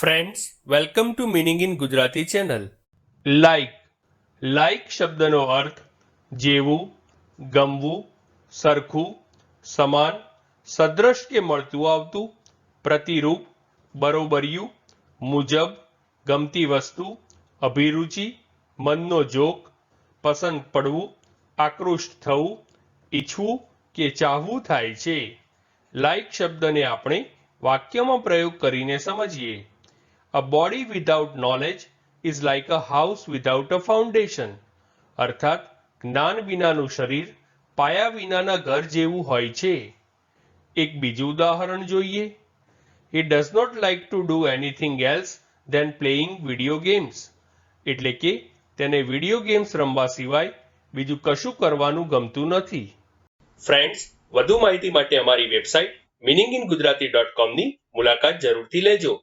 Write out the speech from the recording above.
Friends welcome to meaning in Gujarati channel like like શબ્દનો અર્થ જેવું ગમવું સરખું સમાન સદ્રશ કે મળતું આવતું પ્રતિરૂપ બરોબરિયું મુજબ ગમતી વસ્તુ અભિરુચિ મનનો જોક પસંદ પડવું આકૃષ્ટ થવું ઈચ્છવું કે ચાહવું થાય છે લાઈક શબ્દને આપણે વાક્યમાં પ્રયોગ કરીને સમજીએ a body without knowledge is like a house without a foundation અર્થાત, જ્ઞાન વિનાનું શરીર પાયા વિનાના ઘર જેવું હોય છે. એક બીજું ઉદાહરણ જોઈએ. He does not like to do anything else than playing video games એટલે કે, તેને વીડિયો ગેમ્સ રમવા સિવાય બીજું કશું કરવાનું ગમતું નથી. ફ્રેન્ડ્સ વધુ માહિતી માટે અમારી website meaning in Gujarati dot કોમની મુલાકાત જરૂરથી લેજો.